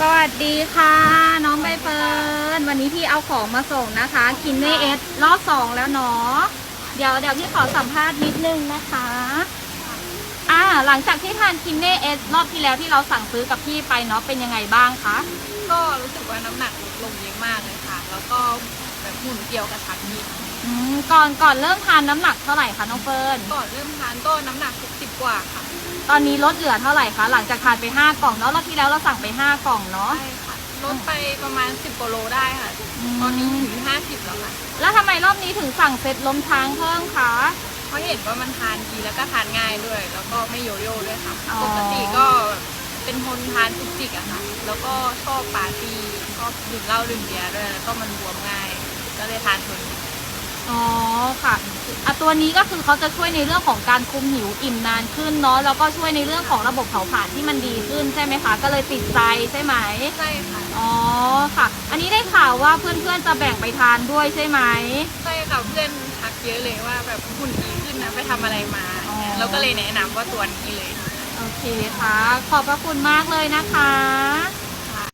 สวัสดีค่ะ น้องใบเฟิร์นวันนี้พี่เอาของมาส่งนะคะกินเนเอสรอบสองแล้วเนาะเดี๋ยวเดี๋ยวพี่ขอสัมภาษณ์นิดนึงนะคะ อ่า หลังจากที่ทานกินเนเอสรอบที่แล้วที่เราสั่งซื้อกับพี่ไปเนาะเป็นยังไงบ้างคะก็รู้สึกว่าน้ำหนักลดลงเยอะมากเลยค่ะ แล้วก็แบบหุ่นเกี่ยวกระชับดีอืมก่อนก่อนเริ่มทานน้ำหนักเท่าไหร่คะน้องเฟิร์นก่อนเริ่มทานก็น้ำหนัก 60 กว่าค่ะตอนนี้ลดเหลือเท่าไหร่คะหลังจากทานไปห้ากล่องเนาะรอบที่แล้วเราสั่งไปห้ากล่องเนาะ ใช่ค่ะลดไปประมาณ 10กว่าโลได้ค่ะ อืม ตอนนี้ถึง50แล้วค่ะแล้วทำไมรอบนี้ถึงสั่งเซตล้มช้างเพิ่มคะ เพราะเห็นว่ามันทานดีแล้วก็ทานง่ายด้วย แล้วก็ไม่โยโย่ด้วยค่ะอ๋อ ปกติก็เป็นคนทานจุกจิกอะค่ะ แล้วก็ชอบปาร์ตี้ชอบดื่มเหล้าดื่มเบียร์ด้วยแล้วก็มันบวมง่าย ก็เลยทานคนนี้อ๋อค่ะอะ ตัวนี้ก็คือเขาจะช่วยในเรื่องของการคุมหิวอิ่มนานขึ้นเนาะแล้วก็ช่วยในเรื่องของระบบเผาผลาญที่มันดีขึ้นใช่ไหมคะ ก็เลยติดใจใช่ไหมใช่ค่ะอ๋อค่ะ อันนี้ได้ข่าวว่าเพื่อนๆจะแบ่งไปทานด้วยใช่ไหมใช่ค่ะเพื่อนทักเยอะเลยว่าแบบหุ่นดีขึ้นนะไปทำอะไรมาอ๋อเราก็เลยแนะนำว่าตัวนี้เลย โอเคค่ะ ขอบพระคุณมากเลยนะคะ